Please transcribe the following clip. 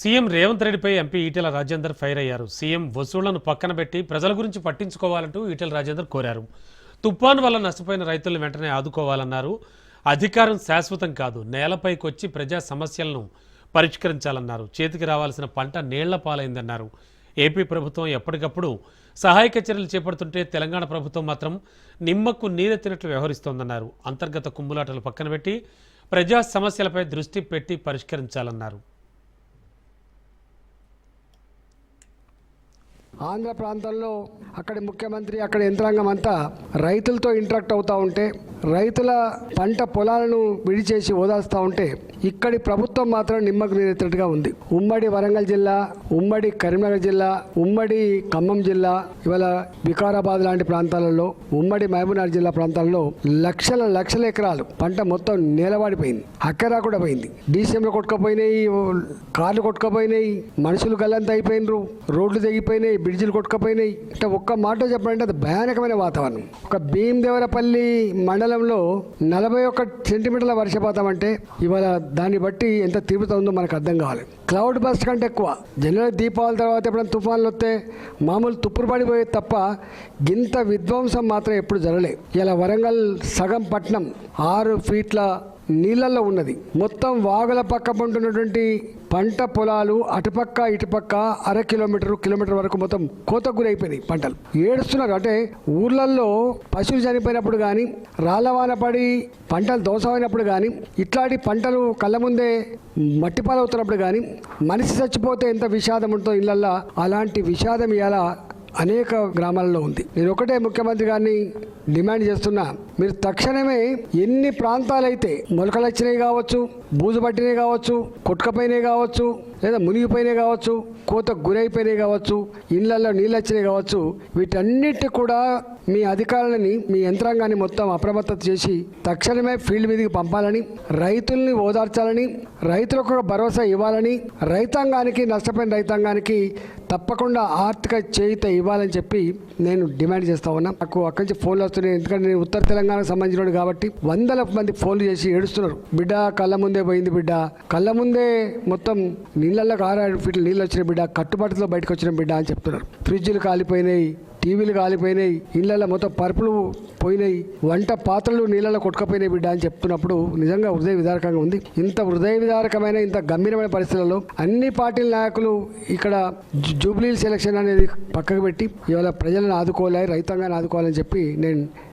CM Revanth రెడ్డిపై MP Etela Rajender fire అయ్యారు. CM వసూళ్ళను పక్కన పెట్టి ప్రజల గురించి పట్టించుకోవాలంటూ ఈటెల రాజేందర్ కోరారు. తుఫాన్ వల్ల నష్టపోయిన రైతులను వెంటనే ఆదుకోవాలన్నారు. అధికారం శాశ్వతం కాదు నేలపైకి వచ్చి ప్రజా సమస్యలను పరిష్కరించాలన్నారు. చేతికి రావాల్సిన పంట నీళ్ళ పాలైందన్నారు. ఏపీ ప్రభుత్వం ఎప్పటికప్పుడు సహాయక చర్యలు చేపడుతుంటే తెలంగాణ ప్రభుత్వం మాత్రం నిమ్మకు నీరెత్తినట్లు వ్యవహరిస్తోందన్నారు. అంతర్గత కుమ్ములాటలు పక్కన పెట్టి ప్రజా సమస్యలపై దృష్టి పెట్టి పరిష్కరించాలన్నారు. ఆంధ్ర ప్రాంతంలో అక్కడి ముఖ్యమంత్రి అక్కడ యంత్రాంగం అంతా రైతులతో ఇంటరాక్ట్ అవుతూ ఉంటే రైతుల పంట పొలాలను విడిచేసి ఓదారుస్తూ ఉంటే ఇక్కడి ప్రభుత్వం మాత్రం నిమ్మకు నీరెత్తినట్టుగా ఉంది. ఉమ్మడి వరంగల్ జిల్లా ఉమ్మడి కరీంనగర్ జిల్లా ఉమ్మడి ఖమ్మం జిల్లా ఇవాళ వికారాబాద్ లాంటి ప్రాంతాలలో ఉమ్మడి మహబూబ్నగర్ జిల్లా ప్రాంతాల్లో లక్షల లక్షల ఎకరాలు పంట మొత్తం నేలవాడిపోయింది అక్కరా కూడా పోయింది. డీసీఎంలు కొట్టుకపోయినాయి కార్లు కొట్టుకపోయినాయి మనుషులు గల్లంత అయిపోయినరు రోడ్లు తెగిపోయినాయి బ్రిడ్జిలు కొట్టుకపోయినాయి. అంటే ఒక్క మాట చెప్పాలంటే అది భయానకమైన వాతావరణం. ఒక భీమదేవరపల్లి కాలంలో నలభై ఒక్క సెంటీమీటర్ల వర్షపాతం అంటే ఇవాళ దాన్ని బట్టి ఎంత తీవ్రత ఉందో మనకు అర్థం కావాలి. క్లౌడ్ బస్ట్ కంటే ఎక్కువ. జనరల్ దీపావళి తర్వాత ఎప్పుడైనా తుఫాన్లు వస్తే మామూలు తుప్పురు పడిపోయేది తప్ప గింత విధ్వంసం మాత్రం ఎప్పుడు జరగలేదు ఇలా వరంగల్ సగం పట్నం ఆరు ఫీట్ల నీళ్ళల్లో ఉన్నది. మొత్తం వాగుల పక్క పంటున్నటువంటి పంట పొలాలు అటుపక్క ఇటుపక్క అర కిలోమీటర్ కిలోమీటర్ వరకు మొత్తం కోత గురైపోయినాయి పంటలు. ఏడుస్తున్నారు. అంటే ఊర్లల్లో పశువులు చనిపోయినప్పుడు కానీ రాళ్ళవాన పడి పంటలు దోసమైనప్పుడు కానీ ఇట్లాంటి పంటలు కళ్ళ ముందే మట్టిపాలవుతున్నప్పుడు కానీ మనిషి చచ్చిపోతే ఎంత విషాదం ఉంటుందో ఇళ్ళల్లో అలాంటి విషాదం ఇలా అనేక గ్రామాలలో ఉంది. నేను ఒకటే ముఖ్యమంత్రి గారిని డిమాండ్ చేస్తున్నా మీరు తక్షణమే ఎన్ని ప్రాంతాలైతే మొలకలు వచ్చినాయి కావచ్చు బూజు పట్టినవి కావచ్చు కొట్టుకపోయినాయి కావచ్చు లేదా మునిగిపోయినాయి కావచ్చు కోత గురైపోయినాయి కావచ్చు ఇళ్ళలో నీళ్ళు వచ్చినాయి కావచ్చు వీటన్నిటి కూడా మీ అధికారులని మీ యంత్రాంగాన్ని మొత్తం అప్రమత్తత చేసి తక్షణమే ఫీల్డ్ మీదకి పంపాలని రైతుల్ని ఓదార్చాలని రైతులకు భరోసా ఇవ్వాలని రైతాంగానికి నష్టపోయిన రైతాంగానికి తప్పకుండా ఆర్థిక చేయుత ఇవ్వాలని చెప్పి నేను డిమాండ్ చేస్తా ఉన్నా. నాకు అక్కడి నుంచి ఫోన్లు వస్తున్నాయి. ఎందుకంటే నేను ఉత్తర తెలంగాణకు సంబంధించిన కాబట్టి వందల మంది ఫోన్లు చేసి ఏడుస్తున్నారు. బిడ్డ కళ్ళ ముందే పోయింది బిడ్డ. కళ్ళ ముందే మొత్తం ఇళ్ళలో ఆరు ఫీట్లు నీళ్ళు వచ్చిన బిడ్డ కట్టుబాటులో బయటకు వచ్చిన బిడ్డ అని చెప్తున్నారు. ఫ్రిడ్జ్లు కాలిపోయినాయి టీవీలు కాలిపోయినాయి ఇళ్ళల్లో మొత్తం పరుపులు పోయినాయి వంట పాత్రలు నీళ్ళలో కొట్టుకపోయినాయి బిడ్డ అని చెప్తున్నప్పుడు నిజంగా హృదయ విదారకంగా ఉంది. ఇంత హృదయ విదారకమైన ఇంత గంభీరమైన పరిస్థితులలో అన్ని పార్టీల నాయకులు ఇక్కడ జూబ్లీ సెలక్షన్ అనేది పక్కకు పెట్టి ఇవాళ ప్రజలను ఆదుకోవాలి రైతాంగాన్ని ఆదుకోవాలని చెప్పి నేను